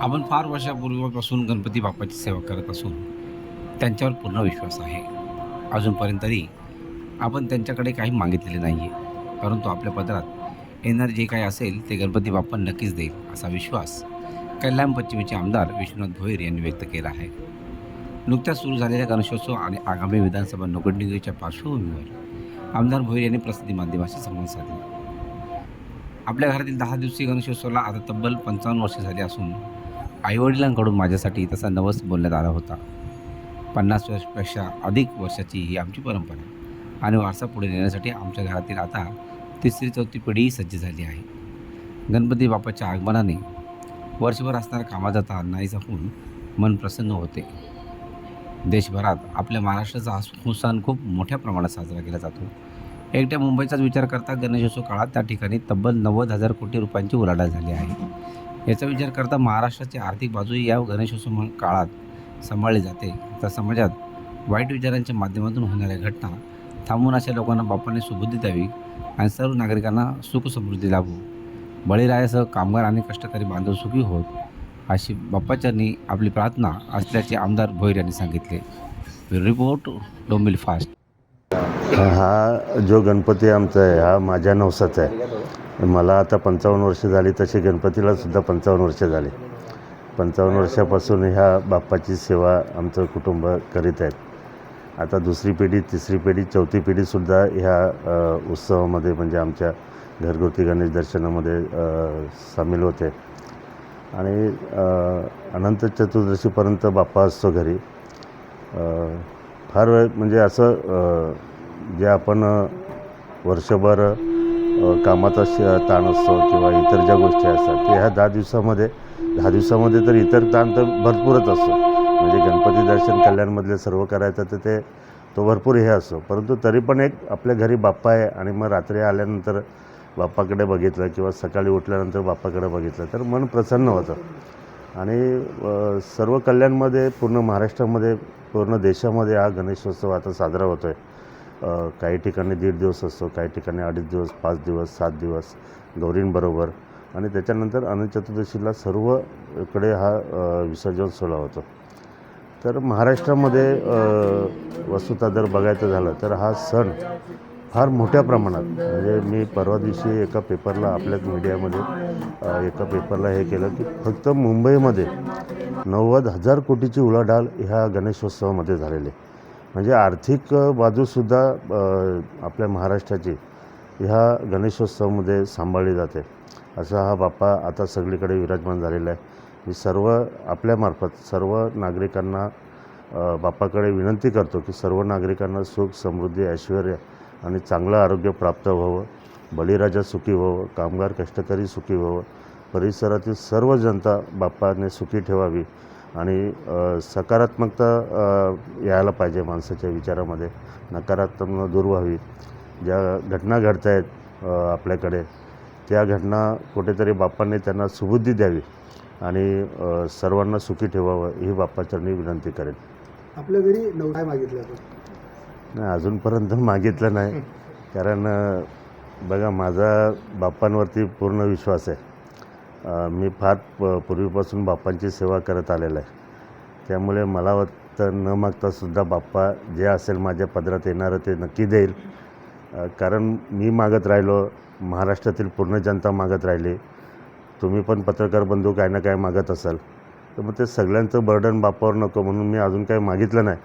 आपण फार वर्षापूर्वीपासून गणपती बाप्पाची सेवा करत असून त्यांच्यावर पूर्ण विश्वास आहे. अजूनपर्यंत तरी आपण त्यांच्याकडे काही मागितलेले नाही आहे परंतु आपल्या पदरात येणार जे काही असेल ते गणपती बाप्पा नक्कीच देईल असा विश्वास कल्याण पश्चिमेचे आमदार विश्वनाथ भोईर यांनी व्यक्त केला आहे. नुकत्याच सुरू झालेल्या गणेशोत्सव आणि आगामी विधानसभा निवडणुकीच्या पार्श्वभूमीवर आमदार भोईर यांनी प्रसिद्धी माध्यमाशी संवाद साधला. आपल्या घरातील दहा दिवसीय गणेशोत्सवाला आता तब्बल पंचावन्न वर्षे झाली असून आईवडिलांकडून माझ्यासाठी तसा नवस बोलण्यात आला होता. पन्नास वर्षपेक्षा अधिक वर्षाची ही आमची परंपरा आहे. आणि वारसा पुढे नेण्यासाठी आमच्या घरातील आता तिसरी चौथी पिढीही सज्ज झाली आहे. गणपती बाप्पाच्या आगमनाने वर्षभर असणाऱ्या कामाचा ताण नाहीसा होऊन मन प्रसन्न होते. देशभरात आपल्या महाराष्ट्राचा हा सण खूप मोठ्या प्रमाणात साजरा केला जातो. एकट्या मुंबईचाच विचार करता गणेशोत्सव काळात त्या ठिकाणी तब्बल नव्वद हजार कोटी रुपयांची उलाढाल झाली आहे. याचा विचार करता महाराष्ट्राची आर्थिक बाजूही या गणेशोत्सव काळात सांभाळली जाते. तर समाजात वाईट विचारांच्या माध्यमातून होणाऱ्या घटना थांबून अशा लोकांना बापाने सुबुद्धी द्यावी आणि सर्व नागरिकांना सुख समृद्धी लाभू. बळीरायासह कामगार आणि कष्टकरी बांधव सुखी होत अशी बाप्पाच्यांनी आपली प्रार्थना असल्याचे आमदार भोईर यांनी सांगितले. Report Dombivli fast. हा जो गणपती आमचा आहे हा माझ्या नवसाचा आहे. मला आता पंचावन्न वर्ष झाली तशी गणपतीला सुद्धा पंचावन्न वर्ष झाले. पंचावन्न वर्षापासून ह्या बाप्पाची सेवा आमचं कुटुंब करीत आहेत. आता दुसरी पिढी तिसरी पिढी चौथी पिढीसुद्धा ह्या उत्सवामध्ये म्हणजे आमच्या घरगुती गणेश दर्शनामध्ये सामील होते. आणि अनंत चतुर्दशीपर्यंत बाप्पा असतो घरी. फार वेळ म्हणजे असं जे आपण वर्षभर कामाचा श ताण असतो किंवा इतर ज्या गोष्टी असतात ते ह्या दहा दिवसामध्ये दहा दिवसामध्ये तर इतर ताण तर भरपूरच असतो. म्हणजे गणपती दर्शन कल्याणमधले सर्व करायचं तर ते तो भरपूर हे असतो परंतु तरी पण एक आपल्या घरी बाप्पा आहे आणि मग रात्री आल्यानंतर बाप्पाकडे बघितलं किंवा सकाळी उठल्यानंतर बाप्पाकडे बघितलं तर मन प्रसन्न होतं. आणि सर्व कल्याणमध्ये पूर्ण महाराष्ट्रामध्ये पूर्ण देशामध्ये हा गणेशोत्सव आता साजरा होतो आहे काही ठिकाणी दीड दिवस असतो काही ठिकाणी अडीच दिवस पाच दिवस सात दिवस गौरींबरोबर आणि त्याच्यानंतर अनंत चतुर्दशीला सर्व इकडे हा विसर्जन सोहळा होतो. तर महाराष्ट्रामध्ये वस्तुता वस्तुतः जर बघायचं झालं तर हा सण फार मोठ्या प्रमाणात म्हणजे मी परवा दिवशी एका पेपरला आपल्याच मीडियामध्ये एका पेपरला हे केलं की फक्त मुंबईमध्ये नव्वद हजार कोटीची उलाढाल ह्या गणेशोत्सवामध्ये झालेली आहे. म्हणजे आर्थिक बाजूसुद्धा आपल्या महाराष्ट्राची ह्या गणेशोत्सवामध्ये सांभाळली जाते. असा हा बाप्पा आता सगळीकडे विराजमान झालेला आहे. मी सर्व आपल्यामार्फत सर्व नागरिकांना बाप्पाकडे विनंती करतो की सर्व नागरिकांना सुख समृद्धी ऐश्वर आणि चांगलं आरोग्य प्राप्त व्हावं. बळीराजा सुखी व्हावं कामगार कष्टकरी सुखी व्हावं. परिसरातील सर्व जनता बाप्पाने सुखी ठेवावी. आणि सकारात्मकता यायला पाहिजे माणसाच्या विचारामध्ये. नकारात्मक दूर व्हावी. ज्या घटना घडत आहेत आपल्याकडे त्या घटना कुठेतरी बाप्पाने त्यांना सुबुद्धी द्यावी आणि सर्वांना सुखी ठेवावं ही बाप्पाचरणी विनंती करेन. आपल्या घरी नऊ काय मागितलं नाही अजूनपर्यंत मागितलं नाही. कारण बघा माझा बाप्पांवरती पूर्ण विश्वास आहे. मी फार प पूर्वीपासून बाप्पांची सेवा करत आलेला आहे. त्यामुळे मला वाटतं न मागतासुद्धा बाप्पा जे असेल माझ्या पदरात येणारं ते नक्की देईल. कारण मी मागत राहिलो महाराष्ट्रातील पूर्ण जनता मागत राहिली. तुम्ही पण पत्रकार बंधू काय ना काय मागत असाल. तर मग ते सगळ्यांचं बर्डन बाप्पावर नको म्हणून मी अजून काही मागितलं नाही.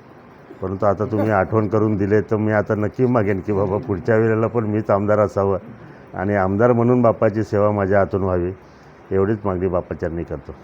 परंतु आता तुम्ही आठवण करून दिले तर मी आता नक्की मागेन की बाबा पुढच्या वेळेला पण मीच आमदार असावं. आणि आमदार म्हणून बाप्पाची सेवा माझ्या हातून व्हावी. एवढीच मागणी बाप्पाच्यांनी करतो.